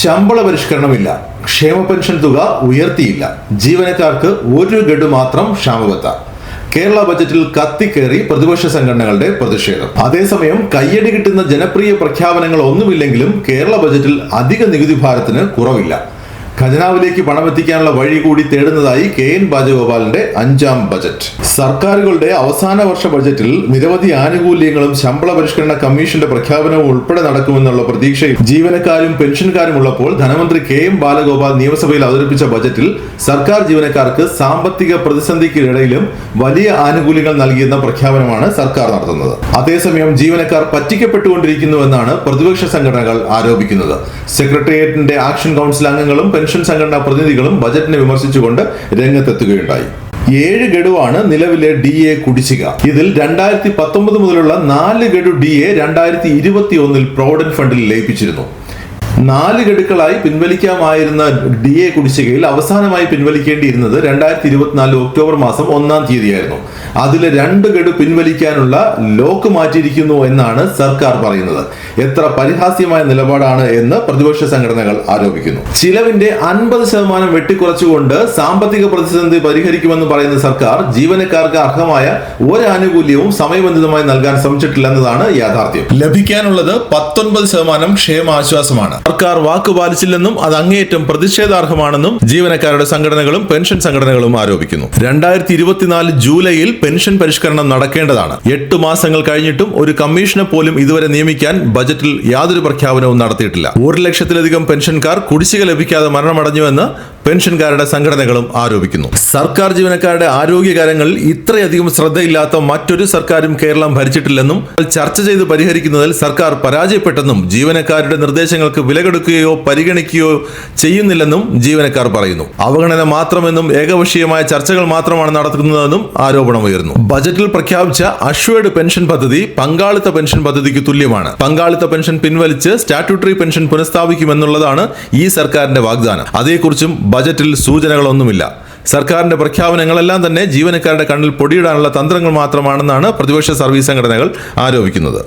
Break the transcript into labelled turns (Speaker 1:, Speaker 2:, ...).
Speaker 1: ശമ്പള പരിഷ്കരണമില്ല. ക്ഷേമ പെൻഷൻ തുക ഉയർത്തിയില്ല. ജീവനക്കാർക്ക് ഒരു ഗഡു മാത്രം ക്ഷാമബത്ത. കേരള ബജറ്റിൽ കത്തിക്കേറി പ്രതിപക്ഷ സംഘടനകളുടെ പ്രതിഷേധം. അതേസമയം കയ്യടി കിട്ടുന്ന ജനപ്രിയ പ്രഖ്യാപനങ്ങൾ ഒന്നുമില്ലെങ്കിലും കേരള ബജറ്റിൽ അധിക നികുതി ഭാരത്തിന് കുറവില്ല. ഖജനാവിലേക്ക് പണമെത്തിക്കാനുള്ള വഴി കൂടി തേടുന്നതായി കെ എൻ ബാജഗോപാലിന്റെ അഞ്ചാം ബജറ്റ്. സർക്കാരുകളുടെ അവസാന വർഷ ബജറ്റിൽ നിരവധി ആനുകൂല്യങ്ങളും ശമ്പള പരിഷ്കരണ കമ്മീഷന്റെ പ്രഖ്യാപനവും ഉൾപ്പെടെ നടക്കുമെന്നുള്ള പ്രതീക്ഷയിൽ ജീവനക്കാരും പെൻഷൻകാരും ഉള്ളപ്പോൾ ധനമന്ത്രി കെ എം ബാലഗോപാൽ നിയമസഭയിൽ അവതരിപ്പിച്ച ബജറ്റിൽ സർക്കാർ ജീവനക്കാർക്ക് സാമ്പത്തിക പ്രതിസന്ധിക്കിടയിലും വലിയ ആനുകൂല്യങ്ങൾ നൽകിയെന്ന പ്രഖ്യാപനമാണ് സർക്കാർ നടത്തുന്നത്. അതേസമയം ജീവനക്കാർ പറ്റിക്കപ്പെട്ടുകൊണ്ടിരിക്കുന്നുവെന്നാണ് പ്രതിപക്ഷ സംഘടനകൾ ആരോപിക്കുന്നത്. സെക്രട്ടേറിയറ്റിന്റെ ആക്ഷൻ കൗൺസിൽ അംഗങ്ങളും പെൻഷൻ സംഘടനാ പ്രതിനിധികളും ബജറ്റിനെ വിമർശിച്ചുകൊണ്ട് രംഗത്തെത്തുകയുണ്ടായി. ഏഴ് ഗഡുവാണ് നിലവിലെ ഡി എ കുടിശ്ശിക. ഇതിൽ രണ്ടായിരത്തി പത്തൊമ്പത് മുതലുള്ള നാല് ഗഡു ഡി എ രണ്ടായിരത്തി ഇരുപത്തി ഒന്നിൽ പ്രോവിഡന്റ് ഫണ്ടിൽ ലയിപ്പിച്ചിരുന്നു. നാല് ഗഡുക്കളായി പിൻവലിക്കാമായിരുന്ന ഡി എ കുടിശ്ശികയിൽ അവസാനമായി പിൻവലിക്കേണ്ടിയിരുന്നത് രണ്ടായിരത്തി ഇരുപത്തിനാല് ഒക്ടോബർ മാസം ഒന്നാം തീയതിയായിരുന്നു. അതിലെ രണ്ട് ഗഡു പിൻവലിക്കാനുള്ള ലോക്ക് മാറ്റിയിരിക്കുന്നു എന്നാണ് സർക്കാർ പറയുന്നത്. എത്ര പരിഹാസ്യമായ നിലപാടാണ് എന്ന് പ്രതിപക്ഷ സംഘടനകൾ ആരോപിക്കുന്നു. ചിലവിന്റെ അൻപത് ശതമാനം വെട്ടിക്കുറച്ചുകൊണ്ട് സാമ്പത്തിക പ്രതിസന്ധി പരിഹരിക്കുമെന്ന് പറയുന്ന സർക്കാർ ജീവനക്കാർക്ക് അർഹമായ ഒരു ആനുകൂല്യവും സമയബന്ധിതമായി നൽകാൻ ശ്രമിച്ചിട്ടില്ലെന്നതാണ് യാഥാർത്ഥ്യം. ലഭിക്കാനുള്ളത് പത്തൊൻപത് ശതമാനം ക്ഷേമാശ്വാസമാണ്. സർക്കാർ വാക്ക് പാലിച്ചില്ലെന്നും അത് അങ്ങേയറ്റം പ്രതിഷേധാർഹമാണെന്നും ജീവനക്കാരുടെ സംഘടനകളും പെൻഷൻ സംഘടനകളും ആരോപിക്കുന്നു. രണ്ടായിരത്തി ഇരുപത്തിനാല് ജൂലൈയിൽ പെൻഷൻ പരിഷ്കരണം നടക്കേണ്ടതാണ്. എട്ട് മാസങ്ങൾ കഴിഞ്ഞിട്ടും ഒരു കമ്മീഷനെ പോലും ഇതുവരെ നിയമിക്കാൻ ബജറ്റിൽ യാതൊരു പ്രഖ്യാപനവും നടത്തിയിട്ടില്ല. ഒരു ലക്ഷത്തിലധികം പെൻഷൻകാർ കുടിശ്ശിക ലഭിക്കാതെ മരണമടഞ്ഞുവെന്ന് പെൻഷൻകാരുടെ സംഘടനകളും ആരോപിക്കുന്നു. സർക്കാർ ജീവനക്കാരുടെ ആരോഗ്യകാര്യങ്ങളിൽ ഇത്രയധികം ശ്രദ്ധയില്ലാത്ത മറ്റൊരു സർക്കാരും കേരളം ഭരിച്ചിട്ടില്ലെന്നും ചർച്ച ചെയ്ത് പരിഹരിക്കുന്നതിൽ സർക്കാർ പരാജയപ്പെട്ടെന്നും ജീവനക്കാരുടെ നിർദ്ദേശങ്ങൾക്ക് വിലകെടുക്കുകയോ പരിഗണിക്കുകയോ ചെയ്യുന്നില്ലെന്നും ജീവനക്കാർ പറയുന്നു. അവഗണന മാത്രമെന്നും ഏകപക്ഷീയമായ ചർച്ചകൾ മാത്രമാണ് നടത്തുന്നതെന്നും ആരോപണമുയർന്നു. ബജറ്റിൽ പ്രഖ്യാപിച്ച അഷ്വേഡ് പെൻഷൻ പദ്ധതി പങ്കാളിത്ത പെൻഷൻ പദ്ധതിക്ക് തുല്യമാണ്. പങ്കാളിത്ത പെൻഷൻ പിൻവലിച്ച് സ്റ്റാറ്റ്യൂട്ടറി പെൻഷൻ പുനഃസ്ഥാപിക്കുമെന്നുള്ളതാണ് ഈ സർക്കാരിന്റെ വാഗ്ദാനം. അതേക്കുറിച്ചും ബജറ്റിൽ സൂചനകളൊന്നുമില്ല. സർക്കാരിന്റെ പ്രഖ്യാപനങ്ങളെല്ലാം തന്നെ ജീവനക്കാരുടെ കണ്ണിൽ പൊടിയിടാനുള്ള തന്ത്രങ്ങൾ മാത്രമാണെന്നാണ് പ്രതിപക്ഷ സർവീസ് സംഘടനകൾ ആരോപിക്കുന്നത്.